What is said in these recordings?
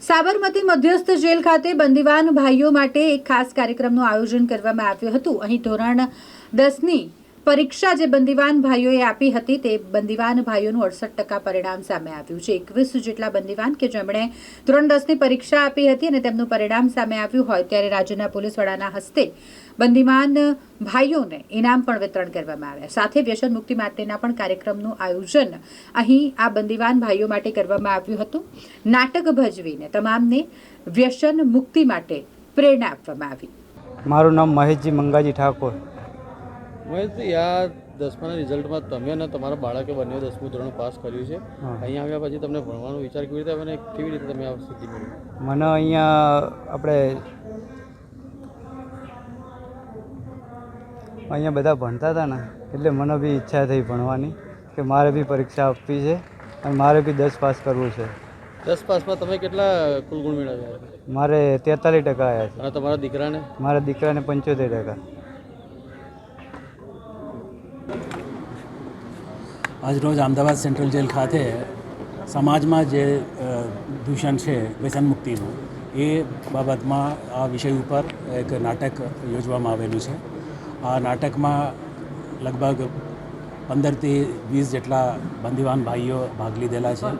સાબરમતી મધ્યસ્થ જેલ ખાતે બંદીવાન ભાઈઓ માટે એક ખાસ કાર્યક્રમનું આયોજન કરવામાં આવ્યું હતું. અહીં ધોરણ દસની પરીક્ષા જે બંદીવાન ભાઈઓએ આપી હતી તે બંદીવાન ભાઈઓનું અડસઠ ટકા પરિણામ સામે આવ્યું છે. એકવીસ જેટલા બંદીવાન કે જેમણે ધોરણ દસની પરીક્ષા આપી હતી અને તેમનું પરિણામ સામે આવ્યું હોય ત્યારે રાજ્યના પોલીસ વડાના હસ્તે બંદીવાન ભાઈઓને ઇનામ પણ વિતરણ કરવામાં આવ્યા. સાથે વ્યસન મુક્તિ માટેના પણ કાર્યક્રમનું આયોજન અહીં આ બંદીવાન ભાઈઓ માટે કરવામાં આવ્યું હતું. નાટક ભજવીને તમામને વ્યસન મુક્તિ માટે પ્રેરણા આપવામાં આવી. મારું નામ મહેશજી મંગાજી ઠાકોર. મહેશભાઈ આ દસમાના રિઝલ્ટમાં તમે અને તમારા બાળકે બંને દસમું ધોરણ પાસ કર્યું છે. અહીંયા આવ્યા પછી તમને ભણવાનો વિચાર કેવી રીતે અને કેવી રીતે તમે આ સિદ્ધિ મળી મને અહીંયા આપણે અહીંયા બધા ભણતા હતા ને એટલે મને બી ઈચ્છા થઈ ભણવાની કે મારે બી પરીક્ષા આપવી છે અને મારે બી દસ પાસ કરવું છે. દસ પાસમાં તમે કેટલા કુલ ગુણ મેળવ્યા? મારે તેતાલીસ ટકા આવ્યા છે. અને તમારા દીકરાને? મારા દીકરાને પંચોતેર ટકા. આજરોજ અમદાવાદ સેન્ટ્રલ જેલ ખાતે સમાજમાં જે દૂષણ છે, વ્યસન મુક્તિનું, એ બાબતમાં આ વિષય ઉપર એક નાટક યોજવામાં આવેલું છે. આ નાટકમાં લગભગ પંદરથી વીસ જેટલા બંદીવાન ભાઈઓ ભાગ લીધેલા છે.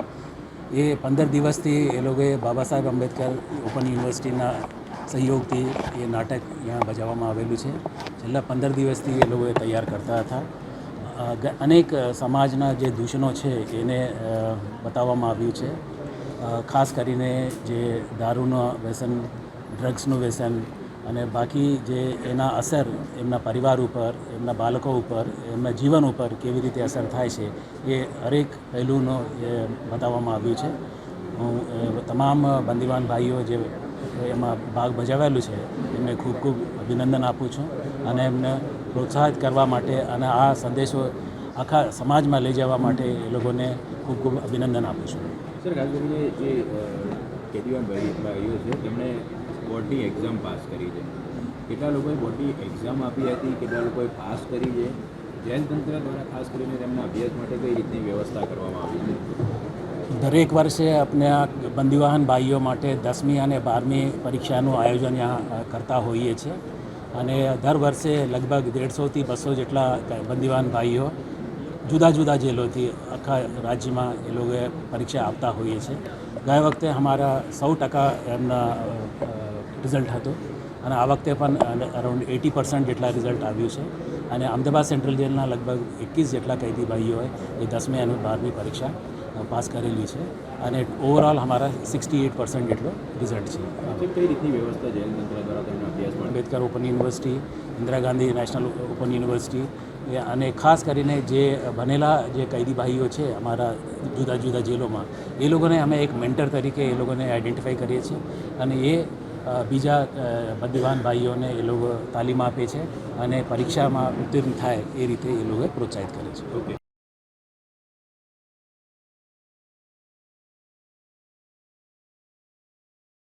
એ પંદર દિવસથી એ લોકોએ બાબા સાહેબ આંબેડકર ઓપન યુનિવર્સિટીના સહયોગથી એ નાટક અહીંયા બજાવવામાં આવેલું છે. છેલ્લા પંદર દિવસથી એ લોકોએ તૈયાર કરતા હતા. અનેક સમાજના જે દૂષણો છે એને બતાવવામાં આવ્યું છે. ખાસ કરીને જે દારૂનું વ્યસન, ડ્રગ્સનું વ્યસન અને બાકી જે એના અસર એમના પરિવાર ઉપર, એમના બાળકો ઉપર, એમના જીવન ઉપર કેવી રીતે અસર થાય છે એ હરેક પહેલુંનો એ બતાવવામાં આવ્યું છે. હું તમામ બંદીવાન ભાઈઓ જે એમાં ભાગ ભજવેલું છે એમને ખૂબ ખૂબ અભિનંદન આપું છું અને એમને પ્રોત્સાહિત કરવા માટે અને આ સંદેશો આખા સમાજમાં લઈ જવા માટે એ લોકોને ખૂબ ખૂબ અભિનંદન આપું છું. સર ખાસ કરીને જે કેદીવાન ભાઈ ભાઈઓ છે તેમણે બોર્ડની એક્ઝામ પાસ કરી છે. કેટલા લોકોએ બોર્ડની એક્ઝામ આપી હતી કેટલા લોકોએ પાસ કરી છે? જેલ તંત્ર દ્વારા ખાસ કરીને તેમના અભ્યાસ માટે કઈ રીતની વ્યવસ્થા કરવામાં આવી છે? દરેક વર્ષે આપણે આ બંદીવાહન ભાઈઓ માટે દસમી અને બારમી પરીક્ષાનું આયોજન કરતા હોઈએ છીએ. અને દર વર્ષે લગભગ દેડસોથી બસો જેટલા બંદીવાન ભાઈઓ જુદા જુદા જેલોથી આખા રાજ્યમાં એ લોકોએ પરીક્ષા આપતા હોઈએ છીએ. ગયા વખતે અમારા સૌ ટકા એમના રિઝલ્ટ હતું. અને આ વખતે પણ અરાઉન્ડ એટી પર્સન્ટ જેટલા રિઝલ્ટ આવ્યું છે. અને અમદાવાદ સેન્ટ્રલ જેલના લગભગ એકવીસ જેટલા કેદી ભાઈઓએ એ દસમી અને બારમી પરીક્ષા પાસ કરેલી છે અને ઓવરઓલ અમારા સિક્સટી એટ પર્સન્ટ જેટલો રિઝલ્ટ છે. કઈ રીતની વ્યવસ્થા જેલ દ્વારા તેમના Ambedkar open university Indira Gandhi national open university અને ખાસ કરીને જે બનેલા જે કૈદી ભાઈઓ છે અમારા જુદા જુદા જેલોમાં એ લોકોને અમે એક મેન્ટર તરીકે એ લોકોને આઈડેન્ટિફાઈ કરીએ છીએ અને એ બીજા બંદીવાન ભાઈઓને એ લોકો તાલીમ આપે છે અને પરીક્ષામાં ઉત્તીર્ણ થાય એ રીતે એ લોકો પ્રોત્સાહિત કરે છે. ઓકે.